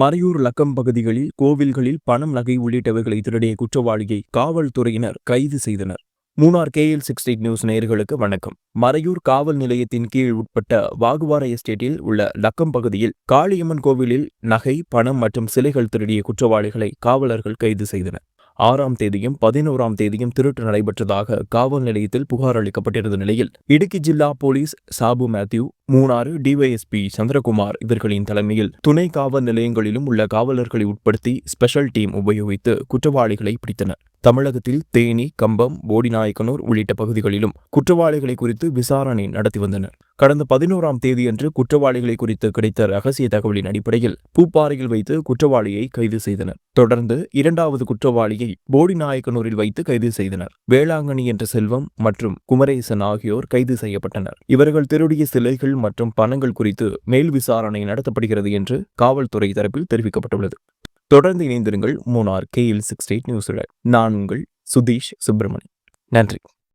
மறையூர் லக்கம் பகுதிகளில் கோவில்களில் பணம் நகை உள்ளிட்டவைகளை திருடிய குற்றவாளியை காவல்துறையினர் கைது செய்தனர். Munnar KL six eight news நேயர்களுக்கு வணக்கம். மறையூர் காவல் நிலையத்தின் கீழ் உட்பட்ட வாகுவார எஸ்டேட்டில் உள்ள லக்கம் பகுதியில் காளியம்மன் கோவிலில் நகை பணம் மற்றும் சிலைகள் திருடிய குற்றவாளிகளை காவலர்கள் கைது செய்தனர். ஆறாம் தேதியும் பதினோராம் தேதியும் திருட்டு நடைபெற்றதாக காவல் நிலையத்தில் புகார் அளிக்கப்பட்டிருந்த நிலையில் இடுக்கி ஜில்லா போலீஸ் சாபு மேத்யூ மூணாறு டிவைஎஸ்பி சந்திரகுமார் இவர்களின் தலைமையில் துணை காவல் நிலையங்களிலும் உள்ள காவலர்களை உட்படுத்தி ஸ்பெஷல் டீம் உபயோகித்து குற்றவாளிகளை பிடித்தனர். தமிழகத்தில் தேனி கம்பம் போடிநாயக்கனூர் உள்ளிட்ட பகுதிகளிலும் குற்றவாளிகளை குறித்து விசாரணை நடத்தி வந்தனர். கடந்த பதினோராம் தேதியன்று குற்றவாளிகளை குறித்து கிடைத்த ரகசிய தகவலின் அடிப்படையில் பூப்பாறையில் வைத்து குற்றவாளியை கைது செய்தனர். தொடர்ந்து இரண்டாவது குற்றவாளியை போடிநாயக்கனூரில் வைத்து கைது செய்தனர். வேளாங்கண்ணி என்ற செல்வம் மற்றும் குமரேசன் ஆகியோர் கைது செய்யப்பட்டனர். இவர்கள் திருடிய சிலைகள் மற்றும் பணங்கள் குறித்து மேல் விசாரணை நடத்தப்படுகிறது என்று காவல்துறை தரப்பில் தெரிவிக்கப்பட்டுள்ளது. தொடர்ந்து இணைந்திருங்கள் மூணார் கேஎல் சிக்ஸ் எயிட் நியூஸுடன் நான் உங்கள் சுதீஷ் சுப்பிரமணியன். நன்றி.